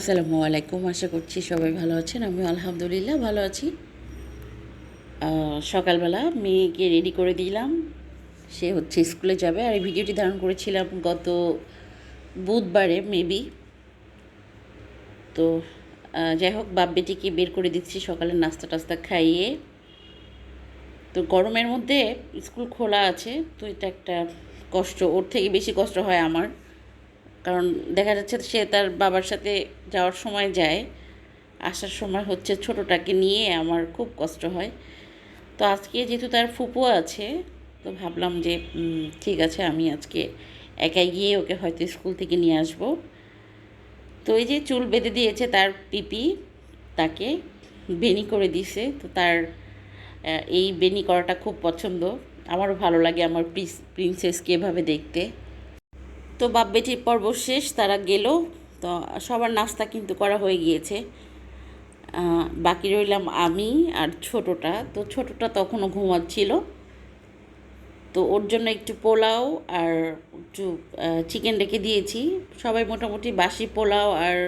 আসসালামু আলাইকুম, আশা করছি সবাই ভালো আছেন। আমি আলহামদুলিল্লাহ ভালো আছি। সকালবেলা মেয়েকে রেডি করে দিলাম। সে হচ্ছে স্কুলে যাবে। আর এই ভিডিওটি ধারণ করেছিলাম গত বুধবারে, মেবি। তো যাই হোক, বাপ বেটিকে বের করে দিচ্ছি সকালে নাস্তা টাস্তা খাইয়ে। তো গরমের মধ্যে স্কুল খোলা আছে, তো এটা একটা কষ্ট। ওর থেকে বেশি কষ্ট হয় আমার। কারণ দেখা যাচ্ছে সে তার বাবার সাথে যাওয়ার সময় যায়, আসার সময় হচ্ছে ছোটোটাকে নিয়ে আমার খুব কষ্ট হয়। তো আজকে যেহেতু তার ফুপু আছে, তো ভাবলাম যে ঠিক আছে, আমি আজকে একাই গিয়ে ওকে হয়তো স্কুল থেকে নিয়ে আসব। তো এই যে চুল বেঁধে দিয়েছে তার পিপি, তাকে বেনি করে দিছে তো তার এই বেনি করাটা খুব পছন্দ। আমারও ভালো লাগে আমার প্রিন্সেসকে এভাবে দেখতে। তো বাপ বেটির পর্ব শেষ, তারা গেল। তো সবার নাস্তা কিন্তু করা হয়ে গিয়েছে। বাকি রইলাম আমি আর ছোটোটা। তো ছোটোটা তখনও ঘুমাচ্ছিল। তো ওর জন্য একটু পোলাও আর একটু চিকেন রেখে দিয়েছি। সবাই মোটামুটি বাসি পোলাও আর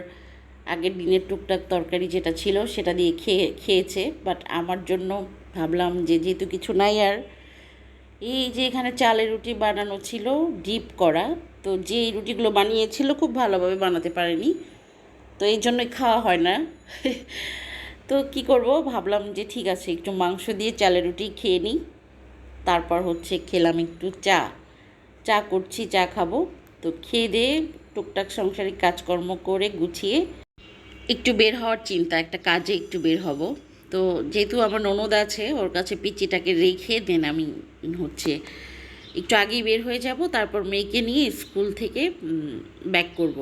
আগের দিনের টুকটাক তরকারি যেটা ছিল সেটা দিয়ে খেয়ে, খেয়েছে। বাট আমার জন্য ভাবলাম যে যেহেতু কিছু নাই আর, এই যে এখানে চালের রুটি বানানো ছিল, ডিপ করা। তো যে রুটিগুলো বানিয়েছিল খুব ভালোভাবে বানাতে পারেনি। তো এই জন্যই খাওয়া হয় না। তো কি করব? ভাবলাম যে ঠিক আছে, একটু মাংস দিয়ে চালের রুটি খেয়ে নিই। তারপর হচ্ছে খেলাম একটু চা। চা করছি, চা খাব। তো খেয়ে দিয়ে টুকটাক সংসারিক কাজকর্ম করে গুছিয়ে একটু বের হওয়ার চিন্তা, একটা কাজে একটু বের হব। তো যেহেতু আমার ননদ আছে, ওর কাছে পিচিটাকে রেখে দেন আমি হচ্ছে একটু আগেই বের হয়ে যাব, তারপর মেয়েকে নিয়ে স্কুল থেকে ব্যাক করব।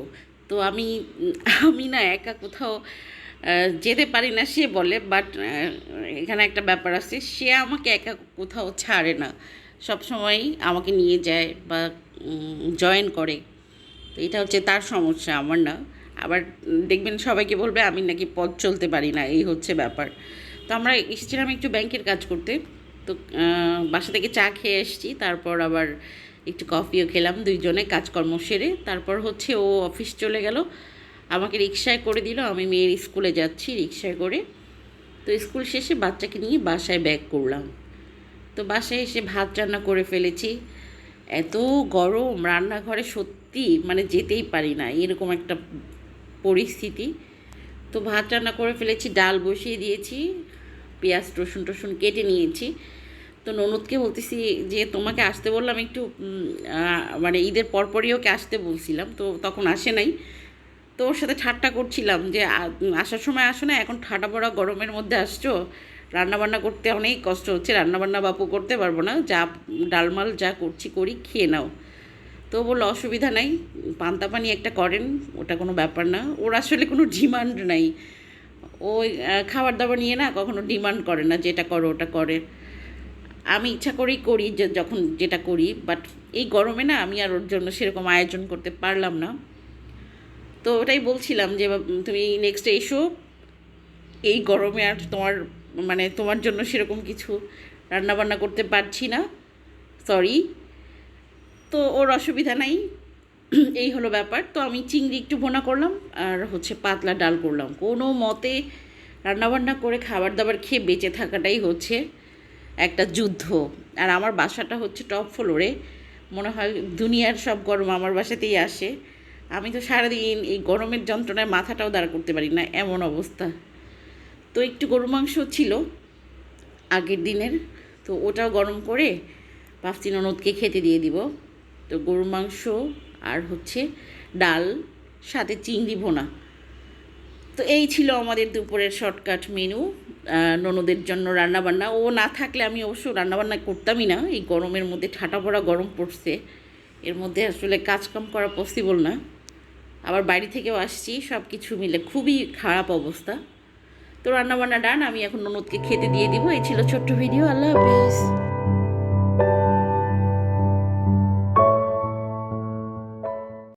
তো আমি আমি না একা কোথাও যেতে পারি না, সে বলে বাট এখানে একটা ব্যাপার আছে, সে আমাকে একা কোথাও ছাড়ে না। সব সময়ই আমাকে নিয়ে যায় বা জয়েন করে। তো এটা হচ্ছে তার সমস্যা, আমার না। আবার দেখবেন সবাইকে বলবে, আমি নাকি পথ চলতে পারি না। এই হচ্ছে ব্যাপার। তো আমরা এসেছিলাম একটু ব্যাংকের কাজ করতে। তো বাসা থেকে চা খেয়ে এসেছি, তারপর আবার একটু কফিও খেলাম, দুইজনে কাজকর্ম সেরে, তারপর হচ্ছে ও অফিস চলে গেল, আমাকে রিক্সায় করে দিল, আমি মেয়ের স্কুলে যাচ্ছি রিক্সায় করে, তো স্কুল শেষে বাচ্চাকে নিয়ে বাসায় ব্যাক করলাম, তো বাসায় এসে ভাত রান্না করে ফেলেছি, এত গরম, রান্নাঘরে সত্যি মানে যেতেই পারি না, এরকম একটা পরিস্থিতি, তো ভাত রান্না করে ফেলেছি, ডাল বসিয়ে দিয়েছি, পেঁয়াজ রসুন টসুন কেটে নিয়েছি তো ননদকে বলতেছি যে, তোমাকে আসতে বললাম একটু মানে ঈদের পরপরই ওকে আসতে বলছিলাম, তো তখন আসে নাই। তো ওর সাথে ঠাট্টা করছিলাম যে আসার সময় আসো না, এখন ঠাডা পড়া গরমের মধ্যে আসছো। রান্নাবান্না করতে অনেক কষ্ট হচ্ছে, রান্নাবান্না বাপু করতে পারব না। যা, ডালমাল যা করছি করি, খেয়ে নাও। তো বলল, অসুবিধা নাই, পান্তা পানি একটা করেন, ওটা কোনো ব্যাপার না। ওর আসলে কোনো ডিমান্ড নাই। ওই খাবার দাবার নিয়ে না কখনো ডিমান্ড করে না, যেটা করো ওটা করে। আমি ইচ্ছা করেই করি যে যখন যেটা করি বাট এই গরমে না আমি আর ওর জন্য সেরকম আয়োজন করতে পারলাম না। তো ওটাই বলছিলাম যে, তুমি নেক্সট এসো, এই গরমে আর তোমার মানে তোমার জন্য সেরকম কিছু রান্নাবান্না করতে পারছি না সরি তো ওর অসুবিধা নাই, এই হলো ব্যাপার। তো আমি চিংড়ি একটু ভোনা করলাম, আর হচ্ছে পাতলা ডাল করলাম। কোনো মতে রান্নাবান্না করে খাবার দাবার খেয়ে বেঁচে থাকাটাই হচ্ছে। একটা যুদ্ধ। আর আমার বাসাটা হচ্ছে টপ ফ্লোরে মনে হয় দুনিয়ার সব গরম আমার বাসাতেই আসে। আমি তো সারাদিন এই গরমের যন্ত্রণায় মাথাটাও দাঁড় করতে পারি না, এমন অবস্থা। তো একটু গরু মাংস ছিল আগের দিনের। তো ওটাও গরম করে ভাবছি ননদকে খেতে দিয়ে দিব। তো গরুর মাংস আর হচ্ছে ডাল, সাথে চিংড়ি ভোনা। তো এই ছিল আমাদের দুপুরের শর্টকাট মেনু ননদের জন্য রান্নাবান্না। ও না থাকলে আমি অবশ্য রান্নাবান্না করতামই না। এই গরমের মধ্যে ঠাটা পড়া গরম পড়ছে। এর মধ্যে আসলে কাজকাম করা পসিবল না। আবার বাড়ি থেকেও আসছি সব কিছু মিলে খুবই খারাপ অবস্থা। তো রান্নাবান্না ডান আমি এখন ননদকে খেতে দিয়ে দিব। এই ছিল ছোট্ট ভিডিও আল্লাহ হাফিজ।